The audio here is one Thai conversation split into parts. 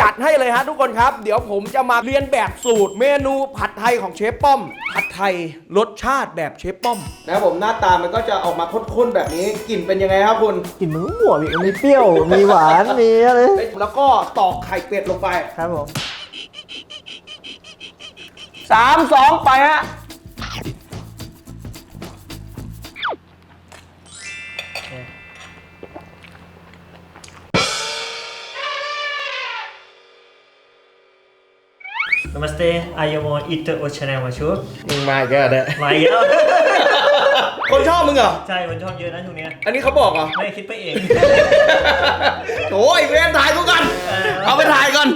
จัดให้เลยฮะทุกคนครับ เดี๋ยวผมจะมาเรียนแบบสูตรเมนูผัดไทยของเชฟป้อม ผัดไทยรสชาติแบบเชฟป้อม นะครับผมหน้าตามันก็จะออกมาข้นๆแบบนี้กลิ่นเป็นยังไงครับคุณกลิ่นมันก็หวานอีกมีเปรี้ยว มีหวาน มีอะไร แล้วก็ตอกไข่เป็ดลงไปครับผมสามสองไปฮะ Namaste, I am on Eat O Channel มาชูมึงมาอีกแล้วเนี่ยมาอีกแล้วคนชอบมึงเหรอ ใช่คนชอบเยอะนะช่วงเนี้ยอันนี้เขาบอกเหรอไม่ได้คิดไปเองโอ้ยเวนถ่ายกูก่อนเอาไปถ่ายก่อน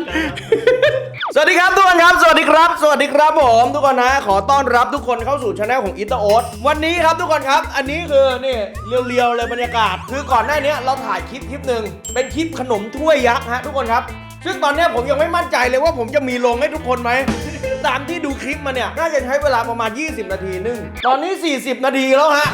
สวัสดีครับทุกคนครับ สวัสดีครับ สวัสดีครับผมทุกคนนะ ขอต้อนรับทุกคนเข้าสู่ช anel ของอิตาโอ๊ตวันนี้ครับทุกคนครับ อันนี้คือนี่เรียวๆเลยบรรยากาศ คือก่อนหน้านี้เราถ่ายคลิปคลิปหนึ่งเป็นคลิปขนมถ้วยยักษ์ฮะทุกคนครับ ซึ่งตอนเนี้ยผมยังไม่มั่นใจเลยว่าผมจะมีลงให้ทุกคนไหม ตามที่ดูคลิปมาเนี่ย น่าจะใช้เวลาประมาณ 20 นาทีนึง ตอนนี้ 40 นาทีแล้วฮะ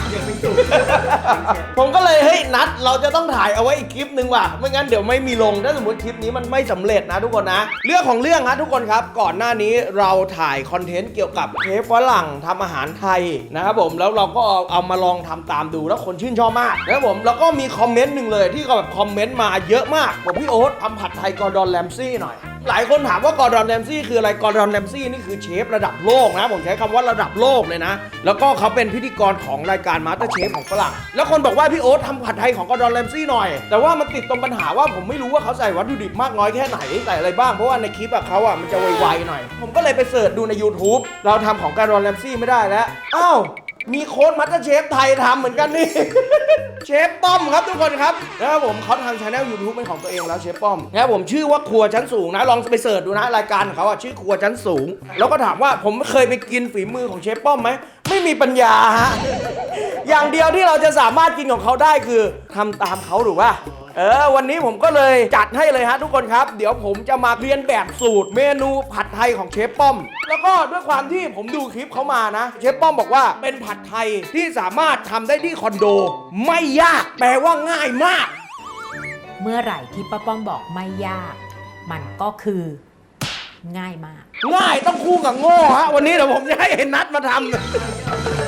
ผมก็เลยเฮ้ยนัดเราจะต้องถ่ายเอาไว้อีกคลิปหนึ่งว่ะ ไม่งั้นเดี๋ยวไม่มีลง ถ้าสมมติคลิปนี้มันไม่สำเร็จนะทุกคนนะ เรื่องของเรื่องฮะทุกคนครับ ก่อนหน้านี้เราถ่ายคอนเทนต์เกี่ยวกับเชฟฝรั่งทำอาหารไทยนะครับผม แล้วเราก็เอาเอามาลองทำตามดูแล้วคนชื่นชอบมากนะครับผม แล้วก็มีคอมเมนต์หนึ่งเลยที่เขาแบบคอมเมนต์มาเยอะมากบอกพี่โอ๊ตทำผัดไทยกอร์ดอนแรมซี่หน่อย หลายคนถามว่ากอร์ดอนแรมซี่คืออะไรกอร์ดอนแรมซี่นี่คือเชฟระดับโลกนะ ผมใช้คำว่าระดับโลกเลยนะ แล้วก็เขาเป็นพิธีกรของรายการมาสเตอร์เชฟของฝรั่งแล้วคนบอกว่าพี่โอ๊ตทำผัดไทยของกอร์ดอนแรมซี่หน่อย แต่ว่ามันติดตรงปัญหาว่าผมไม่รู้ว่าเขาใส่วัตถุดิบมากน้อยแค่ไหนใส่อะไรบ้างเพราะว่าในคลิปอะเขาอะมันจะไวๆหน่อย ผมก็เลยไปเสิร์ชดูใน YouTube เราทำของกอร์ดอนแรมซี่ไม่ได้แล้วอ้าว มีโค้ดมัตเตอร์เชฟไทยทำเหมือนกันนี่ เชฟป้อมครับทุกคนครับนะครับผมเขาทางช anel YouTube เป็นของตัวเองแล้วเชฟป้อมนะครับผมชื่อว่าครัวชั้นสูงนะลองไปเสิร์ชดูนะรายการของเขาอะชื่อครัวชั้นสูง แล้วก็ถามว่าผมเคยไปกินฝีมือของเชฟป้อมไหมไม่มีปัญญาฮะอย่างเดียวที่เราจะสามารถกินของเขาได้คือทำตามเขาหรือว่า เออวันนี้ผมก็เลยจัดให้เลยฮะทุกคนครับ เดี๋ยวผมจะมาเรียนแบบสูตรเมนูผัดไทยของเชฟป้อม แล้วก็ด้วยความที่ผมดูคลิปเขามานะ เชฟป้อมบอกว่าเป็นผัดไทยที่สามารถทำได้ที่คอนโด ไม่ยากแปลว่าง่ายมาก เมื่อไหร่ที่ป้าป้อมบอกไม่ยาก มันก็คือ ง่ายมาก ง่ายต้องคู่กับโง่ฮะวันนี้เดี๋ยวผมจะให้เห็นนัดมาทำ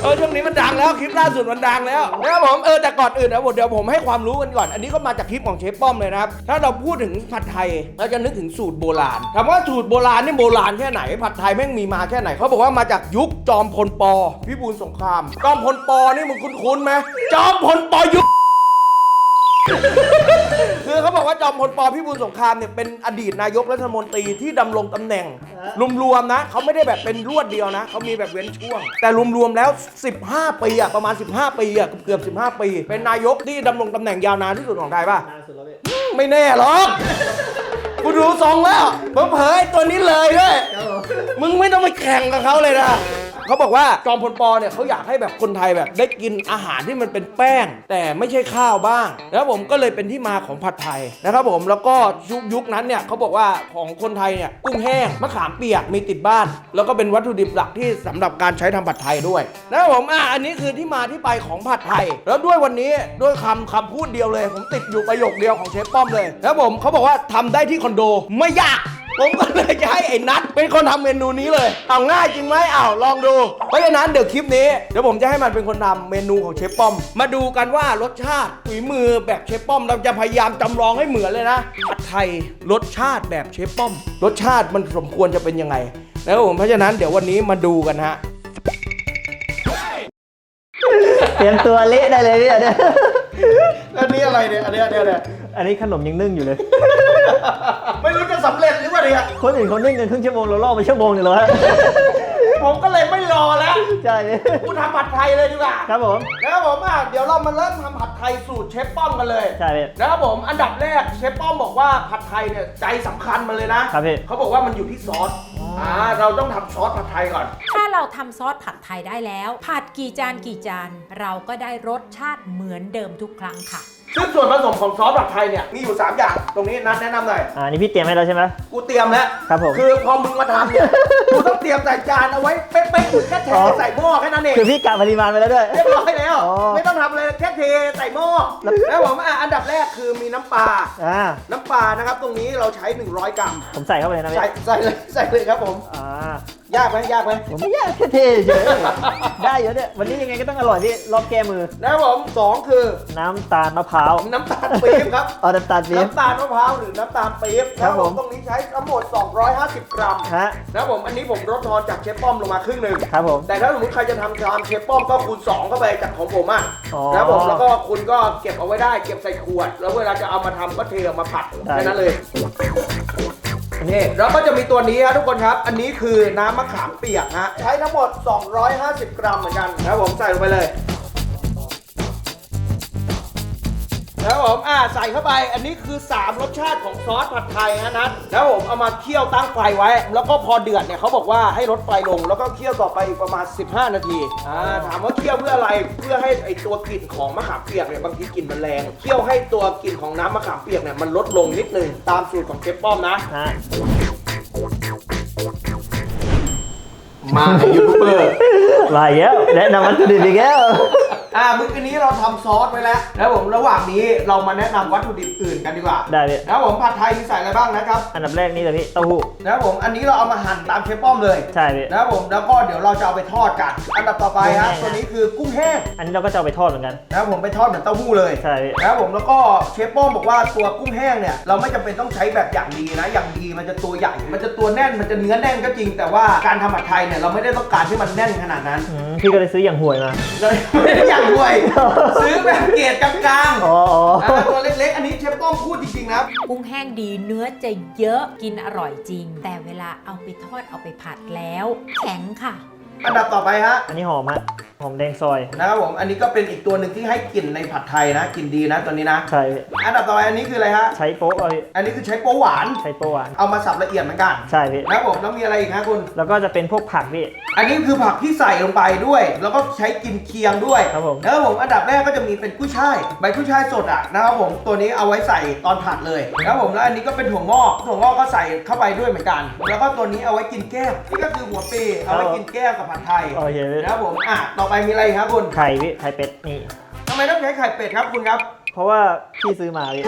เออช่วงนี้มันดังแล้วคลิปล่าสุดมันดังแล้วนะครับผมเออแต่ก่อนอื่นนะเดี๋ยวผมให้ความรู้กันก่อน อันนี้ก็มาจากคลิปของเชฟป้อมเลยนะครับถ้าเราพูดถึงผัดไทยเราจะนึกถึงสูตรโบราณถามว่าสูตรโบราณนี่โบราณแค่ไหนผัดไทยแม่งมีมาแค่ไหนเขาบอกว่ามาจากยุคจอมพลปพิบูลสงคราม จอมพลปนี่มึงคุ้นๆไหมจอมพลปยุค คือเขาบอกว่าจอมพลปพิบูลสงครามเนี่ยเป็นอดีตนายกรัฐมนตรีที่ดำรงตำแหน่ง รวมๆนะเขาไม่ได้แบบเป็นรวดเดียวนะเขามีแบบเว้นช่วง แต่รวมๆแล้ว 15 ปีอะประมาณ 15 ปีอะเกือบๆ15 ปี เป็นนายกที่ดำรงตำแหน่งยาวนานที่สุดของไทยป่ะนานสุดแล้วพี่ไม่แน่หรอกกูดูทรงแล้วเผลอๆไอ้ตัวนี้เลยด้วย มึงไม่ต้องไปแข่งกับเขาเลยนะ เขาบอกว่าจอมพลปอเนี่ยเขาอยากให้แบบคนไทยแบบได้กินอาหารที่มันเป็นแป้ง แต่ไม่ใช่ข้าวบ้าง แล้วผมก็เลยเป็นที่มาของผัดไทยนะครับผมแล้วก็ยุคยุคนั้นเนี่ยเขาบอกว่าของคนไทยเนี่ยกุ้งแห้งมะขามเปียกมีติดบ้าน แล้วก็เป็นวัตถุดิบหลักที่สำหรับการใช้ทำผัดไทยด้วยนะครับผมอะอันนี้คือที่มาที่ไปของผัดไทย แล้วด้วยวันนี้ด้วยคำคำพูดเดียวเลย ผมติดอยู่ประโยคเดียวของเชฟป้อมเลยนะครับผมเขาบอกว่าทำได้ที่คอนโดไม่ยาก ผมก็เลยจะให้ไอ้นัทเป็นคนทำเมนูนี้เลย เอาง่ายจริงไหมเอาลองดู เพราะฉะนั้นเดี๋ยวคลิปนี้เดี๋ยวผมจะให้มันเป็นคนทำเมนูของเชฟป้อม มาดูกันว่ารสชาติฝีมือแบบเชฟป้อมเราจะพยายามจำลองให้เหมือนเลยนะผัดไทยรสชาติแบบเชฟป้อม รสชาติมันสมควรจะเป็นยังไงนะครับผมเพราะฉะนั้นเดี๋ยววันนี้มาดูกันฮะ เตรียมตัวเละได้เลยพี่อันเนี้ยอันนี้อะไรเนี่ย อันนี้อันนี้อันนี้ อันนี้ขนมยังนึ่งอยู่เลย ไม่รู้จะสำเร็จหรือเปล่าเนี่ยคนอื่นเขานึ่งกันครึ่งชั่วโมงเราล่อไปชั่วโมงหนึ่งแล้วฮะผมก็เลยไม่รอแล้วใช่พี่กูทำผัดไทยเลยดีกว่าครับผมนะครับผมอะเดี๋ยวเรามาเริ่มทำผัดไทยสูตรเชฟป้อมกันเลยใช่พี่นะครับผมอันดับแรกเชฟป้อมบอกว่าผัดไทยเนี่ยใจสำคัญมันเลยนะครับพี่เขาบอกว่ามันอยู่ที่ซอสอ่าเราต้องทำซอสผัดไทยก่อน ถ้าเราทำซอสผัดไทยได้แล้ว ผัดกี่จานกี่จาน เราก็ได้รสชาติเหมือนเดิมทุกครั้งค่ะ ซึ่งส่วนผสมของซอสผัดไทยเนี่ยมีอยู่ 3 อย่างตรงนี้นัดแนะนำหน่อยอ่านี่พี่เตรียมให้แล้วใช่ไหม กูเตรียมแล้วครับผม คือพอมึงมาทำเนี่ยกูต้องเตรียมใส่จานเอาไว้เป๊ะๆมึงแค่เทอ๋อใส่หม้อแค่นั้นเองคือพี่กะปริมาณไปแล้วด้วย เรียบร้อยแล้ว อ๋อ ไม่ต้องทำเลยแค่เทใส่หม้อแล้วแล้วผมอะอันดับแรกคือมีน้ำปลาอ่าน้ำปลานะครับตรงนี้เราใช้ 100 กรัมผมใส่เข้าไปเลยนะพี่ใส่ใส่เลยใส่เลยครับผม อ่า ยากไหมยากไหมผมไม่ยากแค่เทเฉยๆได้เยอะเนี่ยวันนี้ยังไงก็ต้องอร่อยพี่รอบแก้มือแล้วผมสองคือน้ำตาลมะพร้าวน้ำตาลปี๊บครับ เอาน้ำตาลปี๊บ น้ำตาลมะพร้าวหรือน้ำตาลปี๊บครับผม ตรงนี้ใช้ทั้งหมด 250 กรัมฮะนะครับผมอันนี้ผมลดทอนจากเชฟป้อมลงมาครึ่งหนึ่ง ครับผม แต่ถ้าสมมติใครจะทำตามเชฟป้อมก็คูณ 2 เข้าไปจากของผมอะอ๋อนะครับผมแล้วก็คุณก็เก็บเอาไว้ได้เก็บใส่ขวด แล้วเวลาจะเอามาทำก็เทออกมาผัดได้ แค่นั้นเลย นี่แล้วก็จะมีตัวนี้ครับทุกคนครับ อันนี้คือน้ำมะขามเปียกฮะใช้ทั้งหมด 250 กรัมเหมือนกันนะครับผมใส่ลงไปเลย ผมอ่าใส่เข้าไปอันนี้คือ 3 รสชาติของซอสผัดไทยฮะนัทแล้วผมเอามาเคี่ยวตั้งไฟไว้ แล้วก็พอเดือดเนี่ยเขาบอกว่าให้ลดไฟลง แล้วก็เคี่ยวต่อไปอีกประมาณ 15 นาทีอ่าถามว่าเคี่ยวเพื่ออะไรเพื่อให้ไอตัวกลิ่นของมะขามเปียกเนี่ยบางทีกลิ่นมันแรงเคี่ยวให้ตัวกลิ่นของน้ำมะขามเปียกเนี่ยมันลดลงนิดนึงตามสูตรของเชฟป้อมนะฮะมายูทูบเบอร์ลายแล้วแนะนำวัตถุดิบอีกแล้ว อ่ามื้อนี้เราทำซอสไว้แล้วแล้วผมระหว่างนี้เรามาแนะนำวัตถุดิบอื่นกันดีกว่าได้พี่แล้วผมผัดไทยมีใส่อะไรบ้างนะครับอันดับแรกนี่เลยพี่เต้าหู้นะครับผมอันนี้เราเอามาหั่นตามเชฟป้อมเลยใช่พี่ นะครับผมแล้วก็เดี๋ยวเราจะเอาไปทอดกัน อันดับต่อไปฮะกุ้งแห้ง ตัวนี้คือกุ้งแห้งอันนี้เราก็จะเอาไปทอดเหมือนกันนะครับผมไปทอดเหมือนเต้าหู้เลย ใช่พี่นะครับผมแล้วก็เชฟป้อมบอกว่าตัวกุ้งแห้งเนี่ยเราไม่จำเป็นต้องใช้แบบอย่างดีนะ อย่างดีมันจะตัวใหญ่มันจะตัวแน่นมันจะเนื้อแน่นก็จริง แต่ว่าการทำผัดไทยเนี่ยเราไม่ได้ต้องการให้มันแน่นขนาดนั้น อืมพี่ก็เลยซื้ออย่างห่วยมาเลยไม่ได้อย่างรวย ซื้อแบบเกรดกลางๆอ๋ออ๋ออ่าตัวเล็กๆ อันนี้เชฟป้อมพูดจริงๆนะ กุ้งแห้งดีเนื้อจะเยอะกินอร่อยจริง แต่เวลาเอาไปทอดเอาไปผัดแล้ว แข็งค่ะ อันดับต่อไปฮะ อันนี้หอมฮะหอมแดงซอย นะครับผม อันนี้ก็เป็นอีกตัวหนึ่งที่ให้กลิ่นในผัดไทยนะกลิ่นดีนะตัวนี้นะ ใช่พี่อันดับต่อไปอันนี้คืออะไรฮะ ใช้โป๊ะเอาพี่อันนี้คือใช้โป๊หวาน ใช้โป๊ะหวาน เอามาสับละเอียดเหมือนกัน ใช่พี่ นะครับผมแล้วมีอะไรอีกฮะคุณ แล้วก็จะเป็นพวกผักพี่ อันนี้คือผักที่ใส่ลงไปด้วย แล้วก็ใช้กินเคียงด้วยครับผมแล้วผมอันดับแรกก็จะมีเป็นกุ้ยช่ายใบกุ้ยช่ายสดอะนะครับผมตัวนี้เอาไว้ใส่ตอนผัดเลยนะครับผมแล้วอันนี้ก็เป็นถั่วงอกถั่วงอกก็ใส่เข้าไปด้วยเหมือนกัน แล้วก็ตัวนี้เอาไว้กินแก้มนี่ก็คือหัวปีเอาไว้กินแก้มกับผัดไทยโอเคพี่นะครับผมอะต่อไปมีอะไรอีกครับคุณไข่พี่ไข่เป็ดนี่ ทำไมต้องใช้ไข่เป็ดครับคุณครับ เพราะว่าพี่ซื้อมาพี่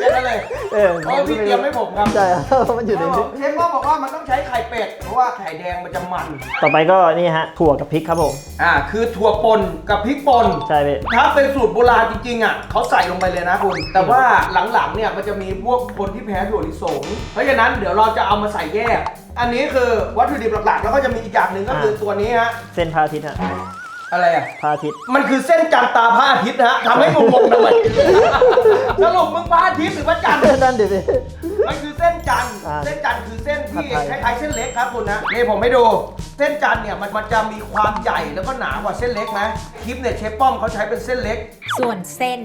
แค่นั้นเลยเออเพราะว่าพี่เตรียมให้ผมครับใช่ครับมันอยู่ในนี้เชฟก็บอกว่ามันต้องใช้ไข่เป็ดเพราะว่าไข่แดงมันจะมัน ต่อไปก็นี่ฮะถั่วกับพริกครับผมอ่าคือถั่วป่นกับพริกป่นใช่พี่ถ้าเป็นสูตรโบราณจริงๆอะเขาใส่ลงไปเลยนะคุณแต่ว่าหลังๆเนี่ยมันจะมีพวกคนที่แพ้ถั่วลิสงเพราะฉะนั้นเดี๋ยวเราจะเอามาใส่แยก อันนี้คือวัตถุดิบหลักๆ แล้วก็จะมีอีกอย่างหนึ่งก็คือตัวนี้ฮะ เส้นพระอาทิตย์ฮะอะไรอะ พระอาทิตย์ มันคือเส้นจันทร์ตาพระอาทิตย์นะฮะทำให้งงๆทำไมสรุปมึงพระอาทิตย์หรือพระจันทร์ นั่นเดี๋ยวพี่ มันคือเส้นจันทร์อ่าเส้นจันทร์คือเส้นที่ผัดคไทย ล้ายๆเส้นเล็กครับคุณนะนี่ผมให้ดู เส้นจันทร์เนี่ยมันมันจะมีความใหญ่แล้วก็หนากว่าเส้นเล็กไหมคลิปเนี่ยเชฟป้อมเขาใช้เป็นเส้นเล็ก ส่วนเส้น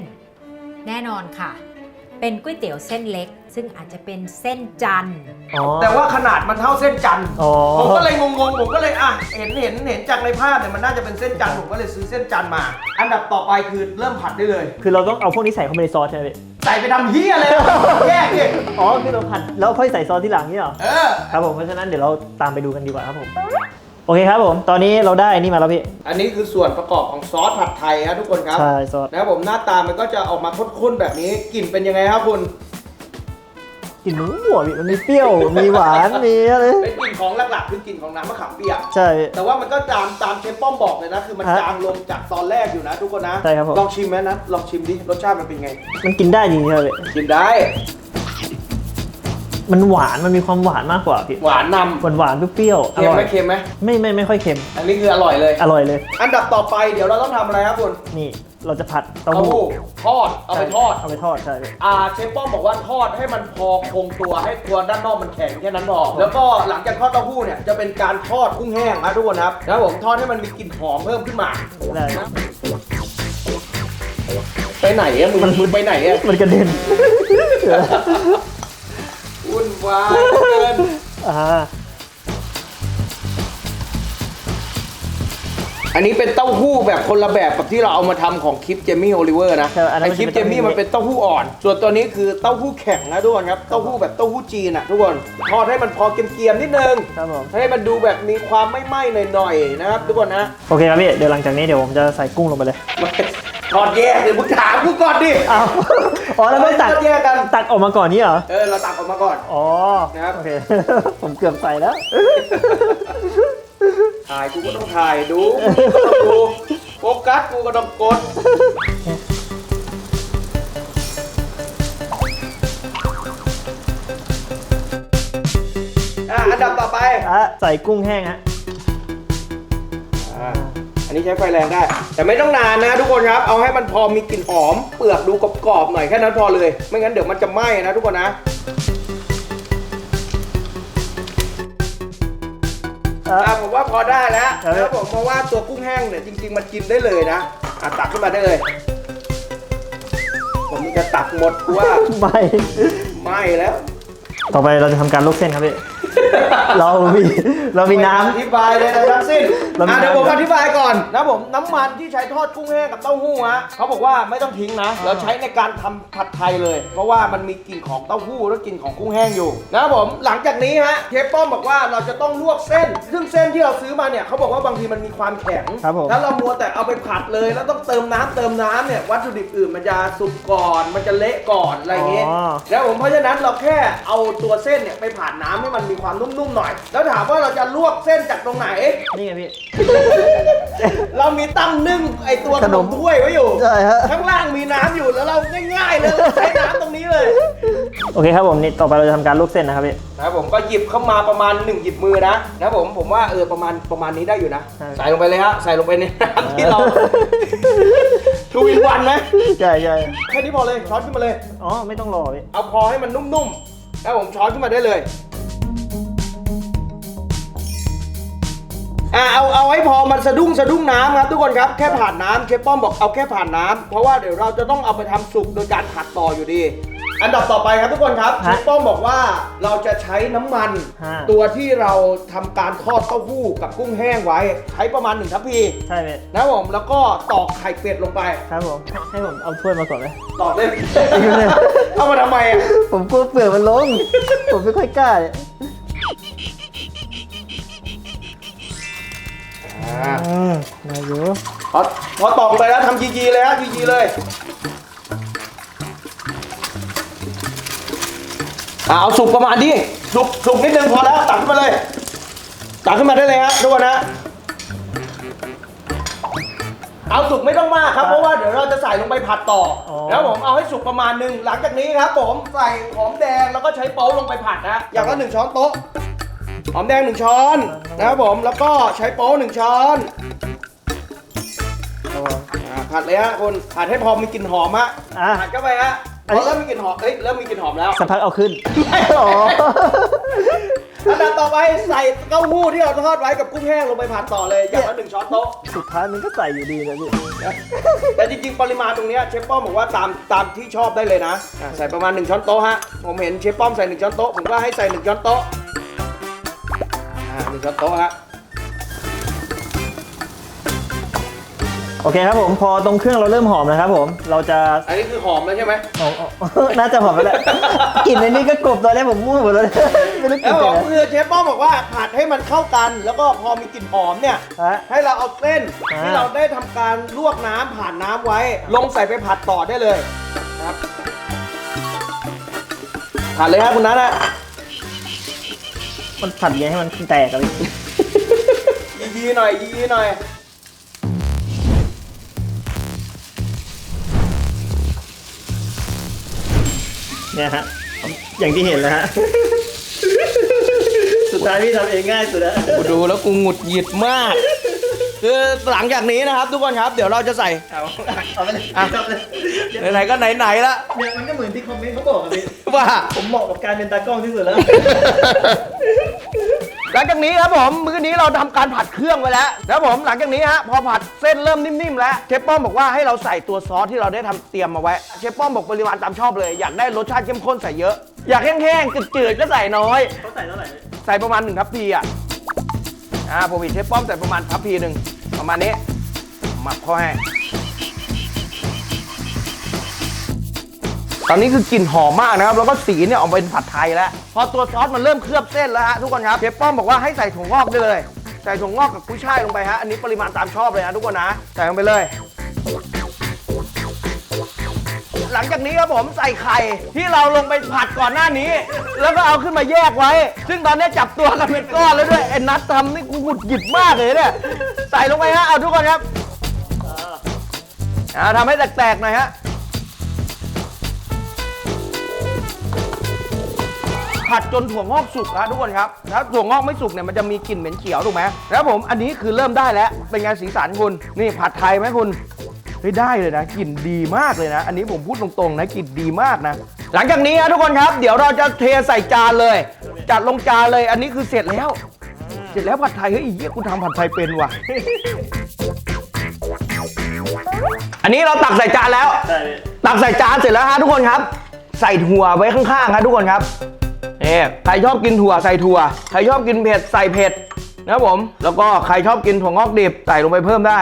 แน่นอนค่ะ เป็นก๋วยเตี๋ยวเส้นเล็ก ซึ่งอาจจะเป็นเส้นจันทร์อ๋อ แต่ว่าขนาดมันเท่าเส้นจันทร์อ๋อ ผมก็เลยงงๆผมก็เลยอะเห็นเห็นเห็นจากในภาพเนี่ยมันน่าจะเป็นเส้นจันทร์ผมก็เลยซื้อเส้นจันทร์มา อันดับต่อไปคือเริ่มผัดได้เลย คือเราต้องเอาพวกนี้ใส่เข้าไปในซอสใช่ไหมพี่ใส่ไปทำเฮียเลยแยกดิอ๋อ คือเราผัดแล้วค่อยใส่ซอสที่หลังนี่เหรอ เออ ครับผม เพราะฉะนั้นเดี๋ยวเราตามไปดูกันดีกว่าครับผม โอเคครับผม ตอนนี้เราได้อันนี่มาแล้วพี่ อันนี้คือส่วนประกอบของซอสผัดไทยครับทุกคนครับใช่ซอสนะครับผมหน้าตามันก็จะออกมาข้นๆแบบนี้กลิ่นเป็นยังไงครับคุณกลิ่นหมูหัวพี่มันมีเปรี้ยว มีหวาน มีอะไร เป็นกลิ่นของหลักๆคือกลิ่นของน้ำมะขามเปียกใช่ แต่ว่ามันก็ตามตามเชฟป้อมบอกเลยนะ คือมันฮะจางลงจากตอนแรกอยู่นะทุกคนนะ ใช่ครับผม ลองชิมไหมนะ ลองชิมดิ รสชาติมันเป็นไง มันกินได้จริงๆครับพี่กินได้ มันหวานมันมีความหวานมากกว่าพี่หวานนหวานหวานๆเปรี้ยวๆำอเค็มร่อไหมยเค็มไหมไม่ไม่ไม่ค่อยเค็มอันนี้คืออร่อยเลย อร่อยเลย อันดับต่อไปเดี๋ยวเราต้องทำอะไรครับคุณนี่เราจะผัดเต้าเต้าหู้หู้ทอดเอาไปทอด เอาไปทอดใช่พี่อ่าเชฟป้อมบอกว่าทอดให้มันพอคงตัวให้ตัวด้านนอกมันแข็งแค่นั้นพอแล้วก็หลังจากทอดเต้าหู้เนี่ยจะเป็นการทอดกุ้งแห้งนะทุกคนครับแล้วผมทอดให้มันมีกลิ่นหอมเพิ่มขึ้นมาได้ไปไหนอะมึงมึงไปไหนอะมันกระเด็น วุ่นวายเหลือเกินอ่าอันนี้เป็นเต้าหู้แบบคนละแบบกับที่เราเอามาทำของคลิปเจมี่โอลิเวอร์นะใช่อันนั้นไอคลิปมันเจจะเป็นมี่มันเป็นเต้าหู้อ่อน ส่วนตัวนี้คือเต้าหู้แข็งนะทุกคนครับ เต้าหู้แบบเต้าหู้จีนอะทุกคน ทอดให้มันพอเกรียมๆนิดนึง ครับผมให้มันดูแบบมีความไม่ไหม้หน่อยๆนะครับทุกคนนะ โอเคครับพี่เดี๋ยวหลังจากนี้เดี๋ยวผมจะใส่กุ้งลงไปเลย ทอดแยกเลยมึงถามกูก่อนดิ อ้าวอ๋อแล้วไม่ตักทอดแยกกัน ตักออกมาก่อนนี่เหรอ เออเราตักออกมาก่อน อ๋อนะครับ โอเค ผมเกือบใส่แล้ว ถ่ายกูก็ต้องถ่ายดูกูก็ต้องดูโฟกัสกูก็ต้องกดอะอันดับต่อไปอะ ใส่กุ้งแห้งฮะอ่าอั นนี้ใช้ไฟแรงได้ แต่ไม่ต้องนานนะทุกคนครับ เอาให้มันพอมีกลิ่นหอม เปลือกดูกรอบๆหน่อยแค่นั้นพอเลย ไม่งั้นเดี๋ยวมันจะไหม้นะทุกคนนะอะอ่าผมว่าพอได้แล้วครับแล้วผมเพราะว่าตัวกุ้งแห้งเนี่ยจริง ๆ มันกินได้เลยนะอะตักขึ้นมาได้เลย ผมจะตักหมดกูว่าไม่ไหม้แล้ว ต่อไปเราจะทำการลวกเส้นครับพี่ เรามีเรามีน้ไอธิบายเลยนะทั้งสิ้นเรามีอะเดี๋ยวผมน้ำ อธิบายก่อนนะผมน้ำมันที่ใช้ทอดกุ้งแห้งกับเต้าหู้ฮะเขาบอกว่าไม่ต้องทิ้งนะเราใช้ในการทำผัดไทยเลย เพราะว่ามันมีกลิ่นของเต้าหู้และกลิ่นของกุ้งแห้งอยู่นะครับผมหลังจากนี้ฮะเชฟป้อมบอกว่าเราจะต้องลวกเส้น ซึ่งเส้นที่เราซื้อมาเนี่ยเขาบอกว่าบางทีมันมีความแข็งครับผมถ้าเรามัวแต่เอาไปผัดเลย แล้วต้องเติมน้ำเติมน้ำเนี่ยวัตถุดิบอื่นมันจะสุกก่อนมันจะเละก่อนอะไรอย่างงี้ อ๋อ แล้วผมเพราะฉะนั้นเราแค่เอาตัวเส้นเนี่ยไปผ่านน้ำให้มันมีความนุ่มๆหน่อย แล้วถามว่าเราจะลวกเส้นจากตรงไหนำนี่ไงพี่ เรามีตั้งนึ่งไอตัวขขนนมมถ้วยไว้อยู่ ใช่ฮะ ข้างล่างมีน้ำอยู่แล้วเราง่ายๆเลยใช้น้ำตรงนี้เลย โอเคครับผมนี่ต่อไปเราจะทำการลวกเส้นนะครับพี่ นะครับผมก็หยิบเข้ามาประมาณ 1 หยิบมือนะนะครับผมผมว่าเออประมาณประมาณนี้ได้อยู่นะ ใช่ ใส่ลงไปเลยฮะใส่ลงไปในน้ำที่เราทูวินวันนะใช่ใช่แค่นี้พอเลยช้อนขึ้นมาเลย อ๋อไม่ต้องรอพี่ เอาพอให้มันนุ่มๆแล้วผมช้อนขึ้นมาได้เลย อ่าเอาเอาให้พอมันสะดุ้งสะดุ้งน้ำครับทุกคนครับแค่ผ่านน้ำเชฟป้อมบอกเอาแค่ผ่านน้ำเพราะว่าเดี๋ยวเราจะต้องเอาไปทำสุกโดยการผัดต่ออยู่ดี อันดับต่อไปครับทุกคนครับเชฟป้อมบอกว่าเราจะใช้น้ำมัน ฮะ ตัวที่เราทำการทอดเต้าหู้กับกุ้งแห้งไว้ใช้ประมาณหนึ่งทัพพีใช่พี่นะครับผมแล้วก็ตอกไข่เป็ดลงไป ครับผม ให้ผมเอาถ้วยมาก่อนไหมตอกเลยเอามาทำไมอะผมกลัวเปลือกมันลง ผมไม่ค่อยกล้าเนี่ย อ่าอืมาอยู่พอพอตอกไปแล้วทำยีๆเลยฮะยีๆเลยอ่าเอาสุกประมาณนี้สุกสุกนิดนึงพอแล้วตักขึ้นมาเลยตักขึ้นมาได้เลยฮะทุกคนนะเอาสุกไม่ต้องมากครับเพราะว่าเดี๋ยวเราจะใส่ลงไปผัดต่ออแล้วผมเอาให้สุกประมาณหนึ่งหลังจากนี้ครับผมใส่หอมแดงแล้วก็ใช้โป๊ลงไปผัดนะอย่างละหนึ่งช้อนโต๊ะ อมแดงหนึ่งช้อนนะครับผมแล้วก็ใช้โป๊หนึ่งช้อนครับผมอ่าผัดเลยฮะคุณผัดให้พอมีกลิ่นหอมฮะอะ ผัดเข้าไปฮะอันพนี้อเริ่มมีกลิ่นหอมเอ้ยเริ่มมีกลิ่นหอมแล้ว สักพักเอาขึ้น อ๋อ อันดับต่อไปใส่เต้าหู้ที่เราทอดไว้กับกุ้งแห้งลงไปผัดต่อเลยอย่างละหนึ่งช้อนโต๊ะ สุดท้ายมันก็ใส่อยู่ดีนะพี่นะแต่จริงๆ ปริมาณตรงเนี้ยเชฟป้อมบอกว่าตามตามที่ชอบได้เลยนะอะใส่ประมาณ 1 ช้อนโต๊ะฮะ ผมเห็นเชฟป้อมใส่ 1 ช้อนโต๊ะ ผมก็ให้ใส่ 1 ช้อนโต๊ะอ่า หนึ่งช้อนโต๊ะฮะโอเคครับผมพอตรงเครื่องเราเริ่มหอมนะครับผม เราจะอันนี้คือหอมแล้วใช่ไหมหอมอ๋อน่าจะหอมไปแล้วกลิ่นในนี้ก็กลบตอนแรกผมมั่วหมดเลยไม่รู้กแล้ลิ่วนผเป็นมไงคือเชฟป้อมบอกว่าผัดให้มันเข้ากัน แล้วก็พอมีกลิ่นหอมเนี่ย ฮะ ให้เราเอาเส้นอ่า ที่เราได้ทำการลวกน้ำผ่านน้ำไว้ ลงใส่ไปผัดต่อได้เลยนะครับผัดเลยครับคุณนัทนะ มันผัดยังไงให้มันแตกอะพี่ยีๆหน่อยยีๆหน่อยเนี่ยฮะอย่างที่เห็นแล้วฮะ สุดท้ายพี่ทำเองง่ายสุดแล้วกูดูแล้วกูหงุดหงิดมาก คือหลังจากนี้นะครับ ทุกคนครับเดี๋ยวเราจะใส่เอาเอาไปเลยอะเอาไปเลยไหนๆก็ไหนๆละเนี่ยมันก็เหมือนที่คอมเมนต์เขาบอกอะพี่ว่าผมเหมาะกับการเป็นตากล้องที่สุดแล้วห ลังจากนี้ครับผมมื้อนี้เราทำการผัดเครื่องไว้แล้วแล้วผมหลังจากนี้ฮะพอผัดเส้นเริ่มนิ่มๆแล้วเชฟป้อมบอกว่าให้เราใส่ตัวซอสที่เราได้ทำเตรียมมาไว้เชฟป้อมบอกปริมาณตามชอบเลยอยากได้รสชาติเข้มข้นใส่เยอะ อยากแห้งๆจืดๆก็ใส่น้อย เขาใส่เท่าไหร่พี่ใส่ประมาณหนึ่งทัพพีอะ อ่าผมเห็นเชฟป้อมใส่ประมาณทัพพีหนึ่งประมาณนี้หมักเข้าให้ ตอนนี้คือกลิ่นหอมมากนะครับ แล้วก็สีเนี่ยออกเป็นผัดไทยแล้ว พอตัวซอสมันเริ่มเคลือบเส้นแล้วฮะทุกคนครับ เชฟป้อมบอกว่าให้ใส่ถั่วงอกได้เลย ใส่ถั่วงอกกับกุ้ยช่ายลงไปฮะ อันนี้ปริมาณตามชอบเลยนะทุกคนนะ ใส่ลงไปเลย หลังจากนี้ครับผมใส่ไข่ที่เราลงไปผัดก่อนหน้านี้ แล้วก็เอาขึ้นมาแยกไว้ ซึ่งตอนนี้จับตัวกันเป็นก้อนแล้วด้วยไอ้นัททำนี่กูหงุดหงิดมากเลยเนี่ย ใส่ลงไปฮะ เอาทุกคนครับอ่าทำให้แตกๆหน่อยฮะ ผัดจนถั่วงอกสุกนะทุกคนครับถ้าถั่วงอกไม่สุกเนี่ยมันจะมีกลิ่นเหม็นเขียวถูกไหมแล้วผมอันนี้คือเริ่มได้แล้วเป็นไงสีสันคุณนี่ผัดไทยไหมคุณเฮ้ยได้เลยนะกลิ่นดีมากเลยนะ อันนี้ผมพูดตรงๆนะกลิ่นดีมากนะ หลังจากนี้นะทุกคนครับ เดี๋ยวเราจะเทใส่จานเลย จัดลงจานเลย อันนี้คือเสร็จแล้ว เสร็จแล้วผัดไทยเฮ้ยอีเหี้ยคุณทำผัดไทยเป็นว่ะ อันนี้เราตักใส่จานแล้ว ตักใส่จานเสร็จแล้วฮะทุกคนครับ ใส่ถั่วไว้ข้างๆครับทุกคนครับ นี่ใครชอบกินถั่วใส่ถั่ว ใครชอบกินเผ็ดใส่เผ็ดนะครับผม แล้วก็ใครชอบกินถั่วงอกดิบใส่ลงไปเพิ่มได้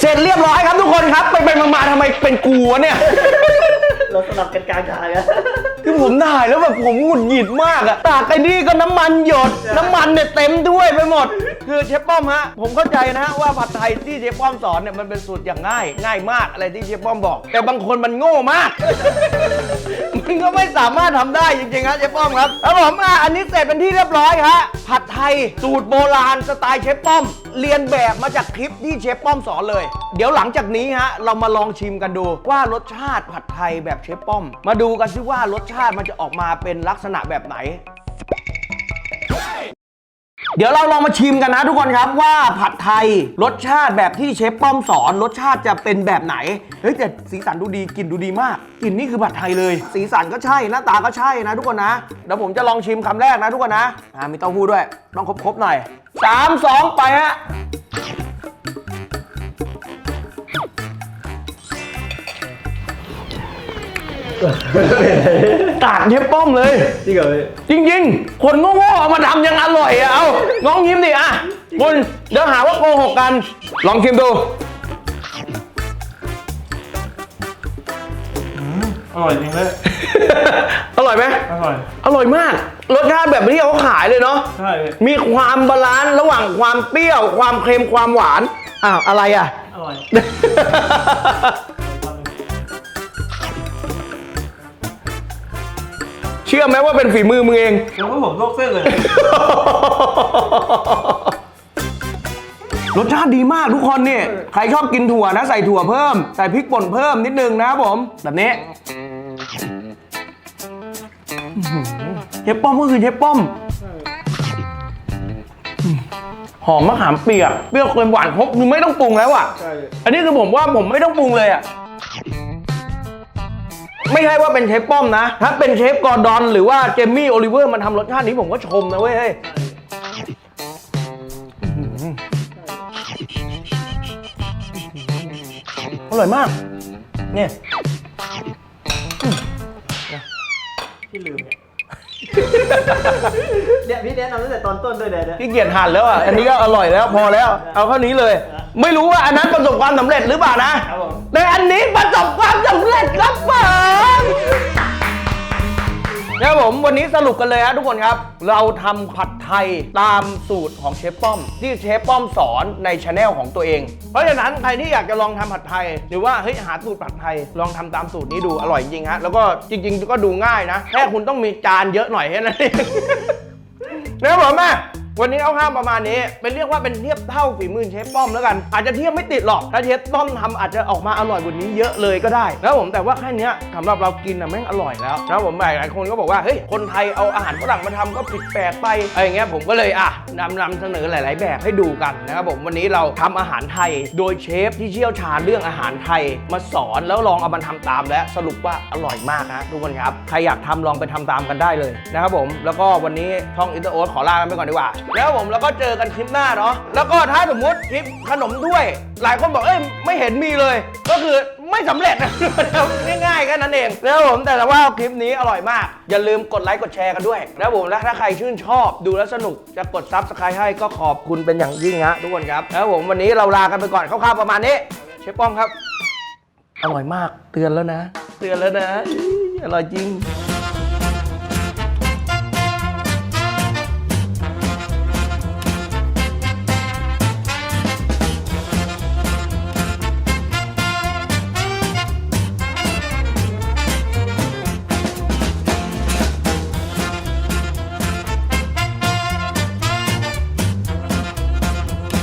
เสร็จเรียบร้อยครับทุกคนครับ ไปไปมาๆทำไมเป็นกูวะเนี่ย เราสลับกันกลางทางอะคือผมถ่ายแล้วแบบผมหงุดหงิดมากอะตากไอ้นี่ก็น้ำมันหยด น้ำมันเนี่ยเต็มด้วยไปหมด คือเชฟป้อมฮะ ผมเข้าใจนะฮะว่าผัดไทยที่เชฟป้อมสอนเนี่ยมันเป็นสูตรอย่างง่าย ง่ายมากอะไรที่เชฟป้อมบอก แต่บางคนมันโง่มาก มันก็ไม่สามารถทำได้จริงๆครับเชฟป้อมครับแล้วผมอะอันนี้เสร็จเป็นที่เรียบร้อยฮะผัดไทยสูตรโบราณสไตล์เชฟป้อม เรียนแบบมาจากคลิปที่เชฟป้อมสอนเลย เดี๋ยวหลังจากนี้ฮะเรามาลองชิมกันดูว่ารสชาติผัดไทยแบบเชฟป้อม มาดูกันซิว่ารสชาติมันจะออกมาเป็นลักษณะแบบไหน เดี๋ยวเราลองมาชิมกันนะทุกคนครับว่าผัดไทยรสชาติแบบที่เชฟป้อมสอนรสชาติจะเป็นแบบไหน เฮ้ยแต่สีสันดูดีกลิ่นดูดีมากกลิ่นนี่คือผัดไทยเลย สีสันก็ใช่หน้าตาก็ใช่นะทุกคนนะเดี๋ยวผมจะลองชิมคำแรกนะทุกคนนะอ่ามีเต้าหู้ด้วยต้องครบๆหน่อยสามสองไปฮะ ตากเชฟป้อมเลย จริงเหรอจริงๆ คนโง่ๆเอามาทำยังอร่อยอะเอาน้องยิ้มดิอะคุณเดี๋ยวหาว่าโกหกกัน ลองชิมดู อร่อยจริงเลยอร่อยไหม อร่อย อร่อยมาก รสชาติแบบที่เขาขายเลยเนาะ ใช่มีความบาลานซ์ระหว่างความเปรี้ยว ความเค็ม ความหวาน อ้าว อะไรอะ อร่อย เชื่อไหมว่าเป็นฝีมือมึงเอง แล้วก็ผมลวกเส้นเลย รสชาติดีมากทุกคนเนี่ยใครชอบกินถั่วนะ ใส่ถั่วเพิ่ม ใส่พริกป่นเพิ่มนิดนึงนะครับผม แบบนี้อื้อหือเชฟป้อมก็คือเชฟป้อมหอมมะขามเปียกเปรี้ยวเค็มหวานครบคือไม่ต้องปรุงแล้วอะใช่อันนี้คือผมว่าผมไม่ต้องปรุงเลยอะ ไม่ใช่ว่าเป็นเชฟป้อมนะ ถ้าเป็นเชฟกอร์ดอน หรือว่าเจมมี่โอลิเวอร์มันทำรสชาตินี้ผมก็ชมนะเว้ยเฮ้ยอร่อยมาก เนี่ยที่ลืมเนี่ย เนี่ยพี่แนะนำตั้งแต่ตอนต้นด้วยเนี่ยเนี่ยพี่เกียจหั่นแล้วอะ อันนี้ก็อร่อยแล้วพอแล้ว เอาเท่านี้เลย ไม่รู้ว่าอันนั้นประสบความสำเร็จหรือเปล่านะ ครับผมแต่อั นนี้ประสบความสำเร็จครับผมนะครับผมวันนี้สรุปกันเลยฮะทุกคนครับ เราทำผัดไทยตามสูตรของเชฟป้อม ที่เชฟป้อมสอนในช anel ของตัวเอง เพราะฉะนั้นใครที่อยากจะลองทำผัดไทย หรือว่าเฮ้ยหาสูตรผัดไทยลองทำตามสูตรนี้ดูอร่อยจริงฮะแล้วก็จริง ๆ ก็ดูง่ายนะแค่คุณต้องมีจานเยอะหน่อยแค่นั้นเอง นะครับผมแม่ วันนี้เอาข้ามประมาณนี้เป็นเรียกว่าเป็นเทียบเท่าฝีมือเชฟป้อมแล้วกัน อาจจะเทียบไม่ติดหรอกถ้าเชฟป้อมทำอาจจะออกมาอร่อยกว่านี้เยอะเลยก็ได้นะครับผมแต่ว่าแค่นี้สำหรับเรากินนะแม่งอร่อยแล้วนะผมหลายหลายคนก็บอกว่าเฮ้ยคนไทยเอาอาหารฝรั่งมาทำก็ผิดแปลกไปอะไรอย่างเงี้ยผมก็เลยอะนำนำเสนอหลาย ๆ แบบให้ดูกันนะครับผมวันนี้เราทำอาหารไทย โดยเชฟที่เชี่ยวชาญเรื่องอาหารไทย มาสอนแล้วลองเอามาทำตามและสรุปว่าอร่อยมากนะทุกคนครับใครอยากทำลองไปทำตามกันได้เลยนะครับผมแล้วก็วันนี้ช่องอินเตอร์โอ๊ตขอลาไปก่อนดีกว่าแล้วผมแล้วก็เจอกันคลิปหน้าเนาะแล้วก็ถ้าสมมติคลิปขนมถ้วย หลายคนบอกเอ้ยไม่เห็นมีเลย ก็คือไม่สำเร็จนะง่ายๆแค่นั้นเองนะครับผมแต่ว่าคลิปนี้อร่อยมาก อย่าลืมกดไลค์กดแชร์กันด้วยนะครับผมและถ้าใครชื่นชอบดูแล้วสนุกจะกดซับสไครต์ให้ก็ขอบคุณเป็นอย่างยิ่งฮะทุกคนครับแล้วผมวันนี้เราลากันไปก่อนคร่าวๆประมาณนี้เชฟป้องครับ อร่อยมากเตือนแล้วนะ เตือนแล้วนะ อร่อยจริง